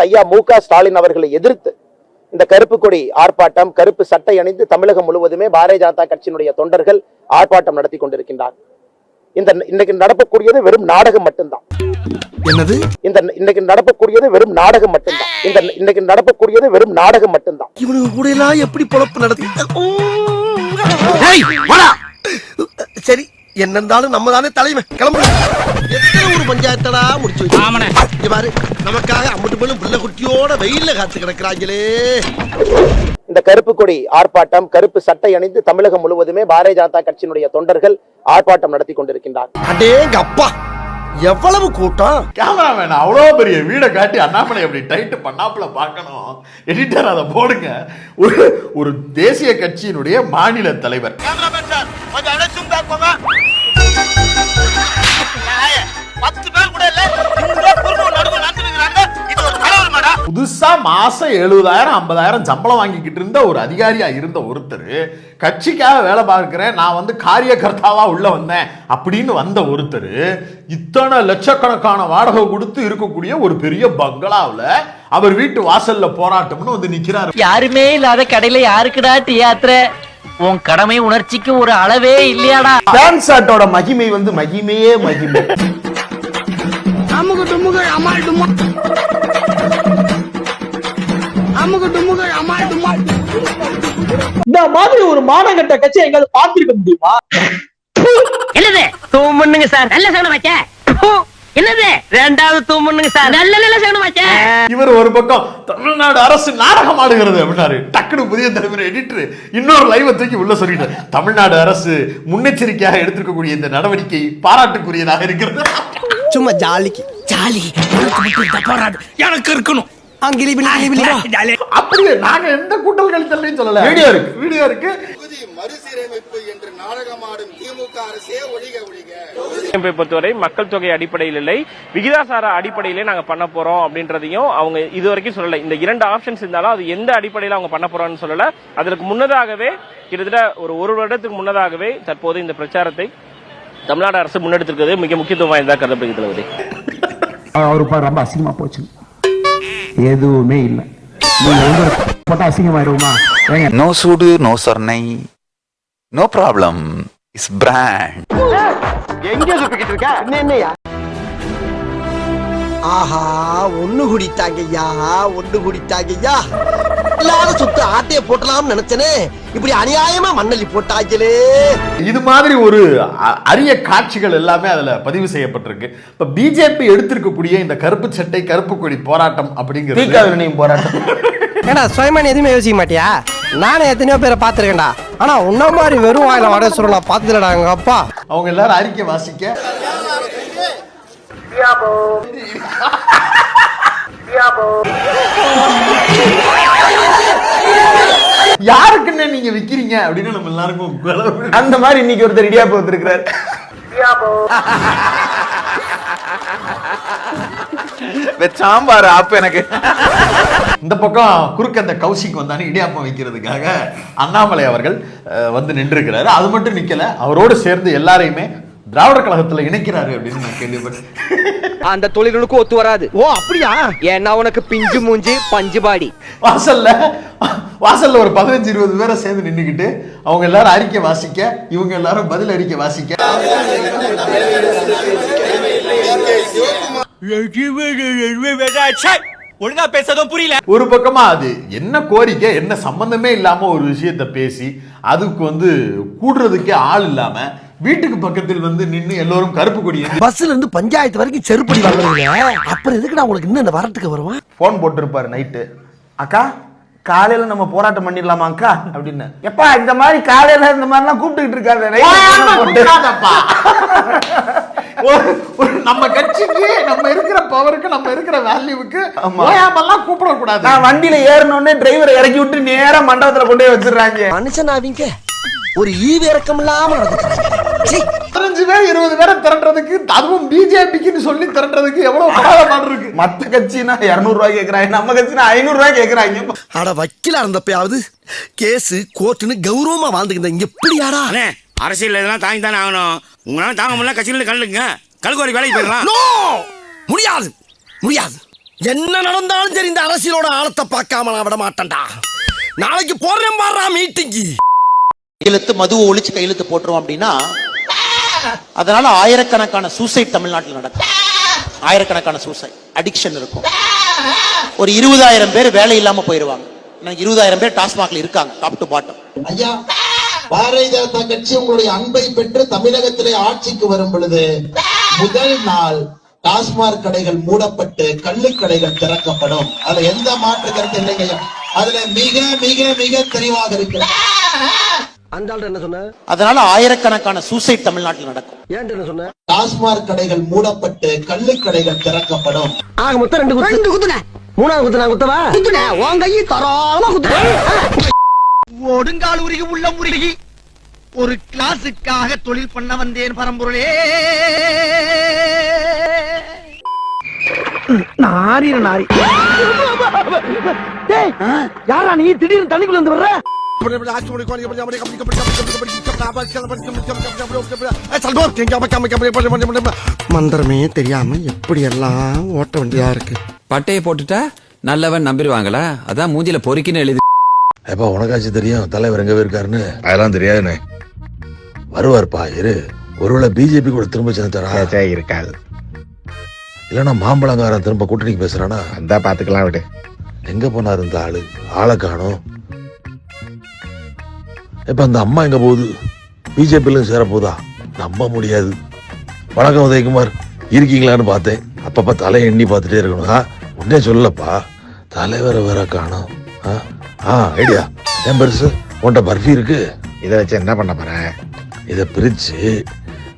ஐயா மு ஸ்டாலின் அவர்களை எதிர்த்து இந்த கருப்பு கொடி ஆர்ப்பாட்டம் கருப்பு சட்டை அணிந்து தமிழகம் முழுவதுமே பாரதிய ஜனதா கட்சியினுடைய தொண்டர்கள் ஆர்ப்பாட்டம் நடத்தி கொண்டிருக்கின்றார். இந்த இன்னைக்கு நடக்கக்கூடியது வெறும் நாடகம் மட்டும்தான். என்னது? இந்த இன்னைக்கு நடக்கக்கூடியது வெறும் நாடகம் மட்டும்தான். இந்த இன்னைக்கு நடக்கக்கூடியது வெறும் நாடகம் மட்டும்தான். இவனுக்கு கூட எல்லாம் எப்படி பொழப்பு நடத்தி சரி. என்ன இருந்தாலும் நம்ம தானே தலைமை கிளம்பு எத்தனை ஒரு பஞ்சாயத்தடா முடிச்சு இங்க பாரு நமக்காக அம்பட்டு போலும் பிள்ளை குட்டியோட வெயில்ல காத்து கிடக்குறாங்களே. இந்த கருப்பு கொடி ஆர்ப்பாட்டம் கருப்பு சட்டை அணிந்து தமிழகம் முழுவதுமே பாரதிய ஜனதா கட்சியினுடைய தொண்டர்கள் ஆர்ப்பாட்டம் நடத்தி கொண்டிருக்கின்றார். அடேங்க அப்பா எவ்வளவு கூட்டம்? கேமராமேன் அவ்வளோ பெரிய வீடை காட்டி அண்ணாமலை அப்படி டைட்டு பண்ணாப்புல பார்க்கணும்? எடிட்டர் அதை போடுங்க. ஒரு ஒரு தேசிய கட்சியினுடைய மாநில தலைவர். மாசம் எழுபதாயிரம் ஐம்பதாயிரம் சம்பளம் வாங்கிக்கிட்டு இருந்த ஒரு அதிகாரியா இருந்த ஒருத்தர் கட்சிக்காக வேலை பார்க்கிறேன் நான் வந்து காரியகர்த்தாவா உள்ள வந்தேன் அப்படின்னு வந்த ஒருத்தர் இத்தனை லட்சக்கணக்கான வாடகை கொடுத்து இருக்கக்கூடிய ஒரு பெரிய பங்களாவுல அவர் வீட்டு வாசல்ல போராட்டம்னு வந்து நிக்கிறாரு. யாருமே இல்லாத கடையில யாருக்குடா டீ ஆத்துற? உன் கடமை உணர்ச்சிக்கு ஒரு அளவே இல்லையாடா. பேண்ட் ஷர்ட்டோட மகிமை வந்து மகிமையே மகிமை. அமுகு டுமுகு அமால் டுமா இந்த மாதிரி ஒரு மானகட்ட கட்சி எங்காவது பார்த்திருக்க முடியுமா? என்னது? தூமுன்னுங்க சார். நல்ல சகனமாச்சே என்னது? ரெண்டாவது தூமுன்னுங்க சார். நல்ல நல்ல சகனமாச்சே இவர் ஒரு பக்கம் தமிழ்நாடு அரசு நாடகம் ஆடுகிறது அப்படின்னாரு. டக்குனு புதிய தலைவர் எடிட்டர் இன்னொரு லைவ தூக்கி உள்ள சொல்லிட்டார் தமிழ்நாடு அரசு முன்னெச்சரிக்கையாக எடுத்திருக்கக்கூடிய இந்த நடவடிக்கை பாராட்டுக்குரியதாக இருக்கிறது. சும்மா ஜாலிக்கு ஜாலி எனக்கு இருக்கணும். அங்கிலி பிள்ளை அப்படியே நாங்க எந்த கூட்டல் கழித்தலையும் சொல்லல. வீடியோ இருக்கு. வீடியோ இருக்கு. தொகுதி மறுசீரமைப்பு என்று நாடகமாடும் திமுக அரசே ஒழிக ஒழிக. அமைப்பை பொறுத்தவரை மக்கள் தொகை அடிப்படையில் இல்லை. விகிதாசார அடிப்படையிலே நாங்க பண்ண போறோம் அப்படின்றதையும் அவங்க இது வரைக்கும் சொல்லல. இந்த இரண்டு ஆப்ஷன்ஸ் இருந்தாலும் அது எந்த அடிப்படையில் அவங்க பண்ண போறோம்னு சொல்லல. அதற்கு முன்னதாகவே கிட்டத்தட்ட ஒரு ஒரு வருடத்துக்கு முன்னதாகவே தற்போது இந்த பிரச்சாரத்தை தமிழ்நாடு அரசு முன்னெடுத்திருக்கிறது. மிக முக்கியத்துவம் வாய்ந்ததாக கருதப்படுகிறது அவருக்கு ரொம்ப அசிங்கமா போச்சு எதுவுமே இல்லை. போட்டா அசிங்கமாயிருமா? நோ சூடு நோ சர்ணை. நோ ப்ராப்ளம் இஸ் பிராண்ட் ஆஹா ஒண்ணு குடித்தாங்கய்யா ஒண்ணு குடித்தாங்கய்யா. இல்லாத சொத்து ஆட்டைய போட்டலாம்னு நினைச்சனே. இப்படி அநியாயமா மண்ணள்ளி போட்டாங்களே இது மாதிரி ஒரு அ- அரிய காட்சிகள் எல்லாமே அதுல பதிவு செய்யப்பட்டிருக்கு. இப்ப பிஜேபி எடுத்திருக்கக்கூடிய இந்த கருப்பு சட்டை கருப்பு கொடி போராட்டம் அப்படிங்கிறது போராட்டம். ஏடா சுயமான எதுவுமே யோசிக்க மாட்டியா? நானே எத்தனையோ பேரை பார்த்துருக்கேன்டா. ஆனா உன்ன மாதிரி வெறும் வாயில வட சொல்ல நான் பார்த்ததுலடா எங்க அப்பா. அவங்க எல்லாரும் அறிக்கை வாசிக்க. யாருக்குன்னு நீங்க விக்கிறீங்க? அப்படின்னு நம்ம எல்லாருக்கும் அந்த மாதிரி இன்னைக்கு ஒருத்தர் இடியாப்பு போத்திருக்கிறார். சாம்பார் ஆப் எனக்கு. இந்த பக்கம் குறுக்க அந்த கௌசிக் வந்தானே இடியாப்பம் வைக்கிறதுக்காக அண்ணாமலை அவர்கள் அஹ், வந்து நின்றுக்கிறாரு அது மட்டும் நிக்கல. அவரோடு சேர்ந்து எல்லாரையுமே திராவிடர் கழகத்துல இணைக்கிறாரு அப்படின்னு நான் கேள்விப்பட்டேன் அந்த தொழில்களுக்கும் ஒத்து வராது. ஓ அப்படியா? ஏன்னா உனக்கு பிஞ்சு மூஞ்சி பஞ்சு பாடி. வாசல்ல வாசல்ல ஒரு பதினஞ்சு இருபது பேரை சேர்ந்து நின்னுக்கிட்டு அவங்க எல்லாரும் அறிக்கை வாசிக்க இவங்க எல்லாரும் பதில் அறிக்கை வாசிக்க. ஒழுங்கா பேசதும் புரியல. ஒரு பக்கமா அது என்ன கோரிக்கை என்ன சம்பந்தமே இல்லாம ஒரு விஷயத்த பேசி அதுக்கு வந்து கூடுறதுக்கே ஆள் இல்லாம வீட்டுக்கு பக்கத்தில் வந்து நின்னு எல்லோரும் கருப்பு கொடி பஸ்ல இருந்து பஞ்சாயத்து வரைக்கும் செருப்படி வாங்குறீங்க? அப்புறம் எதுக்குடா உங்களுக்கு இன்னும் இந்த வரட்டுக்கு வருவான் போன் போட்டிருப்பாரு நைட்டு அக்கா காலையில நம்ம போராட்டம் பண்ணிடலாமா அக்கா? அப்படின்னு. எப்பா இந்த மாதிரி காலையில இந்த மாதிரிலாம் கூப்பிட்டுக்கிட்டு இருக்காரு நம்ம கட்சிக்கு நம்ம இருக்கிற பவருக்கு நம்ம இருக்கிற வேல்யூவுக்கு. ஓயாமெல்லாம் கூப்பிடக்கூடாது நான் வண்டியில ஏறணும்னே டிரைவரை இறக்கி விட்டு நேரா மண்டபத்துல கொண்டு போய் வச்சிடுறாங்க. மனுஷன் அவங்க ஒரு ஈவு இறக்கம் இல்லாம நடந்துக்கிறாங்க. பதினஞ்சு பேர் இருபது பேரை திரட்டுறதுக்கு அதுவும் பிஜேபிக்குன்னு சொல்லி திரட்டுறதுக்கு எவ்வளவு பாடுபாடு இருக்கு? மத்த கட்சினா இருநூறு ரூபாய் கேக்குறாங்க. நம்ம கட்சினா ஐநூறு ரூபாய் கேக்குறாங்க. அட வக்கீலா இருந்தப்பயாவது கேஸ் கோர்ட்டுன்னு கௌரவமா வாழ்ந்துக்கிட்ட இங்க எப்படியாடா? அரசியல் இதெல்லாம் தாங்கி தானே ஆகணும். உங்களால தாங்க முடியல கட்சியில கலந்துங்க கல்கோரி வேலைக்கு போயிடலாம். நோ! முடியாது. முடியாது. என்ன நடந்தாலும் சரி இந்த அரசியலோட ஆழத்தை பார்க்காம நான் விட மாட்டேன்டா நாளைக்கு போறேன் பாடுறா மீட்டிங்கு. கையெழுத்து மதுவை ஒழிச்சு கையெழுத்து போட்டுரும் அப்படின்னா அதனால ஆயிரக்கணக்கான சூசைட் தமிழ்நாட்டில் நடக்கும். ஆயிரக்கணக்கான சூசைட் அடிக்ஷன் இருக்கும். ஒரு இருபதாயிரம் பேர் வேலை இல்லாம போயிருவாங்க. இன்னைக்கு இருபதாயிரம் பேர் டாஸ்மாக்ல இருக்காங்க டாப் டு பாட்டம் ஐயா பாரதிய ஜனதா கட்சி உங்களுடைய அன்பை பெற்று தமிழகத்திலே ஆட்சிக்கு வரும் பொழுது முதல் நாள் டாஸ்மாக் கடைகள் மூடப்பட்டு கள்ளுக்கடைகள் திறக்கப்படும். அதுல எந்த மாற்று கருத்து இல்லைங்க அதுல மிக மிக மிக தெளிவாக இருக்கிறது. அந்த ஆள் என்ன சொன்ன? அதனால ஆயிரக்கணக்கான சூசைட் தமிழ்நாட்டில் நடக்கும். ஏன்ட்டு என்ன சொன்ன? டாஸ்மாக் கடைகள் மூடப்பட்டு கள்ளுக்கடைகள் திறக்கப்படும். ஆக மொத்தம் ரெண்டு குத்து. ரெண்டு குத்துன. மூணாவது குத்து நான் குத்தவா? குத்துன. உன் கையை தராம குத்து ஒடுங்கால் உருகி உள்ள உருகி ஒரு கிளாஸுக்காக தொழில் பண்ண வந்தேன் பரம்பொருளே. நாரி. நாரி யாரா நீ? திடீர்னு தண்ணிக்குள்ள இருந்து வர்ற? மந்திரமே தெரியாம எப்படி எல்லாம் ஓட்ட வேண்டியதா இருக்கு பட்டையை போட்டுட்டா நல்லவன் நம்பிடுவாங்களா அதான் மூஞ்சில பொறுக்கின்னு எழுதி எப்ப உனக்காச்சும் தெரியும் தலைவர் எங்க இருக்காருன்னு அதெல்லாம் தெரியாதுண்ணே வருவார்ப்பா இரு ஒருவேளை பிஜேபி கூட திரும்ப சேர்ந்துட்டாரா இருக்காது இல்லைன்னா மாம்பழங்காரன் திரும்ப கூட்டணிக்கு பேசுறானா அந்த பாத்துக்கலாம் விடு எங்க போனாரு இந்த ஆளு ஆளை காணோம் இப்ப அந்த அம்மா எங்க போகுது? பிஜேபியிலும் சேர போதா? நம்ப முடியாது. வணக்கம் உதயகுமார். இருக்கீங்களான்னு பார்த்தேன். அப்பப்ப தலையை எண்ணி பார்த்துட்டே இருக்கணும். ஆ, உடனே சொல்லப்பா. தலைவரை வேற காணோம். ஆ, ஆ ஐடியா. ஏன் பெருசு? உன்ட்ட பர்ஃபி இருக்கு? இதை வச்சு என்ன பண்ண போறேன் இதை பிரிச்சு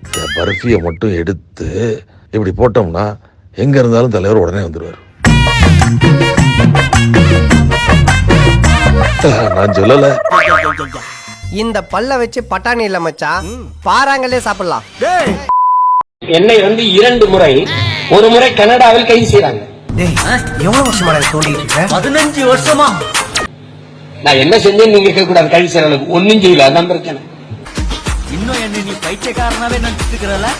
இந்த பர்ஃபியை மட்டும் எடுத்து இப்படி போட்டோம்னா எங்க இருந்தாலும் தலைவர் உடனே வந்துருவார். நான் சொல்லல. இந்த பல்ல வச்சு பட்டாணி இல்ல மச்சான் பாறாங்களே சாப்பிடலாம். என்னை வந்து இரண்டு முறை ஒரு முறை கனடாவில் கைது செய்யறாங்க எவ்வளவு வருஷமா தோண்டிட்டு இருக்க பதினஞ்சு வருஷமா? நான் என்ன செஞ்சேன்னு நீங்க கேட்க கூடாது கைது செய்யற அளவுக்கு ஒன்னும் செய்யல அதான் பிரச்சனை. இன்னும் என்ன நீ பைத்தியக்காரனாவே நினைச்சிட்டு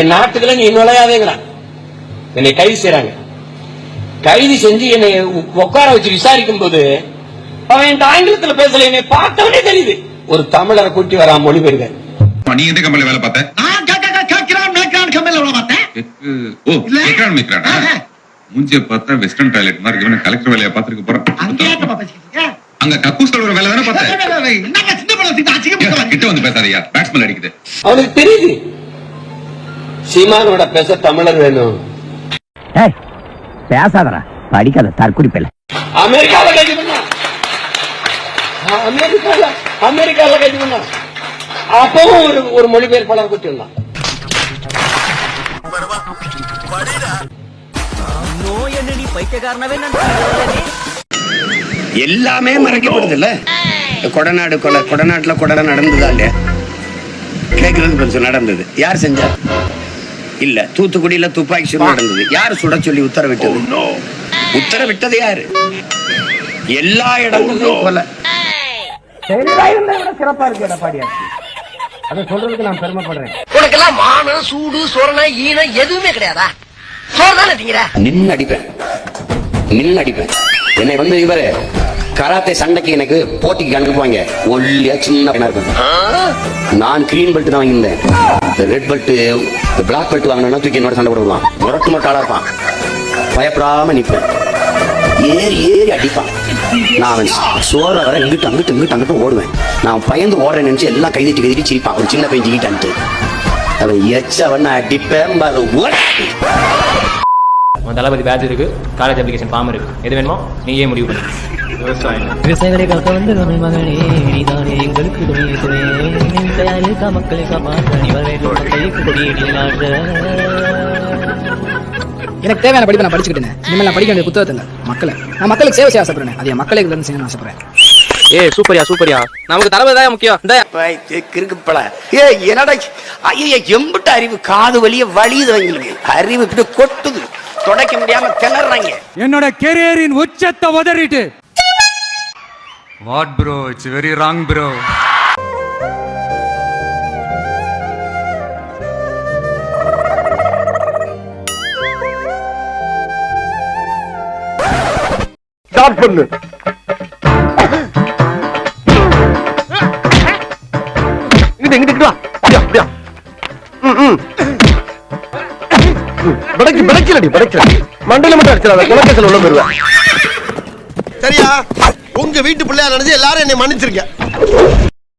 என் நாட்டுக்குள்ள நீ நுழையாதேங்கிறான் என்னை கைது செய்யறாங்க. கைது செஞ்சு என்னை உட்கார வச்சு விசாரிக்கும் போது அவன் என் ஆங்கிலத்துல பேசல என்னை பார்த்தவனே தெரியுது. ஒரு தமிழரை கூட்டி வரா மொழிபெயர்க்க. நீ எந்த கம்பெனில வேலை பார்த்த? மூஞ்சிய பார்த்தா வெஸ்டர்ன் டாய்லெட் மாதிரி. இவனை கலெக்டர் வேலையை பார்த்திருக்க போறான். அங்க கக்கூஸ் கழுவுற வேலை தானே பார்த்தேன். கிட்ட வந்து பேசாதயா பேட்ஸ்மேன் அடிக்குது. அவனுக்கு தெரியுது. சீமானோட பேச தமிழர் வேணும். பேசாதடா. படிக்காத தற்குறி பேல அமெரிக்கால அமெரிக்கால அமெரிக்கால கைது பண்ணா அப்பவும் ஒரு ஒரு மொழிபெயர்ப்பாளர் கூட்டி வந்தான். எல்லாமே மறைக்கப்படுது இல்ல கொடநாடு கொலை கொடநாட்டுல கொடை நடந்ததா இல்லையா? கேக்குறது பெருசு நடந்தது. யார் செஞ்சா? இல்ல தூத்துக்குடியில துப்பாக்கி சூடு நடந்தது. யார் சுட சொல்லி உத்தரவிட்டது? உத்தரவிட்டது யாரு? எல்லா இடங்களிலும் கொலை. உனக்கெல்லாம் மானம் சூடு சொரணை ஈனம் எதுவுமே கிடையாதா? சோறு தானே திங்கிற? நின்னு அடிப்பேன். நின்னு அடிப்பேன். என்னை வந்து இவரு கராத்தே சண்டைக்கு எனக்கு போட்டிக்கு அனுப்புவாங்க. ஒல்லியா சின்ன பையனா இருக்கும் நான் கிரீன் பெல்ட் தான் வாங்கியிருந்தேன். இந்த ரெட் பெல்ட் பிளாக் பெல்ட் வாங்கினா தூக்கி என்னோட சண்டை போடுவான் முரட்டு முரட்டாளா இருப்பான். பயப்படாம நிப்பேன். ஏறி ஏறி அடிப்பான். நான் அவன் சோற வர இங்கிட்டு அங்கிட்டு இங்கிட்டு அங்கிட்டு ஓடுவேன். நான் பயந்து ஓடுறேன் நினைச்சு எல்லாம் கைதிட்டு கைதிட்டு சிரிப்பான். ஒரு சின்ன பையன் ஜிகிட்டான்ட்டு அவன் எச்சவன் அடிப்பேன் தளபதி பேட்ச் இருக்கு. காலேஜ் அப்ளிகேஷன் ஃபார்ம் இருக்கு. எது வேணுமோ நீயே முடிவு பண்ணு. விவசாயிகளை காக்க வந்து தமிழ் மகனே நீதானே எங்களுக்கு துணையுமே தயாரிக்கா மக்களை காப்பாற்ற எனக்கு தேவையான படிப்பை நான் படிச்சுக்கிட்டேன் இனிமேல் நான் படிக்க வேண்டிய புத்தகத்தை இல்லை மக்களை. நான் மக்களுக்கு சேவை செய்ய ஆசைப்படுறேன். அது என் மக்களுக்கு இருந்து செய்யணும்னு ஆசைப்படுறேன். ஏ சூப்பரியா சூப்பரியா. நமக்கு தளபதி தான் முக்கியம். இந்த. கிறுக்குப்பல ஏ என்னடா ஐயா எம்பிட்ட அறிவு. காது வலிய வலியுது அவங்களுக்கு. அறிவு இப்படி கொட்டுது. தொடக்க முடியாம திணறாங்க. என்னோட கெரியரின் உச்சத்தை உதறிட்டு. What bro it's very wrong bro ம். ம், படைக்கு படைக்கலடி படைக்கல மண்டல மட்டும் அடிச்சிடாத குலக்கத்தில் உள்ள போயிருவேன் சரியா? உங்க வீட்டு பிள்ளையா நினைச்சு எல்லாரும் என்னை மன்னிச்சிருக்க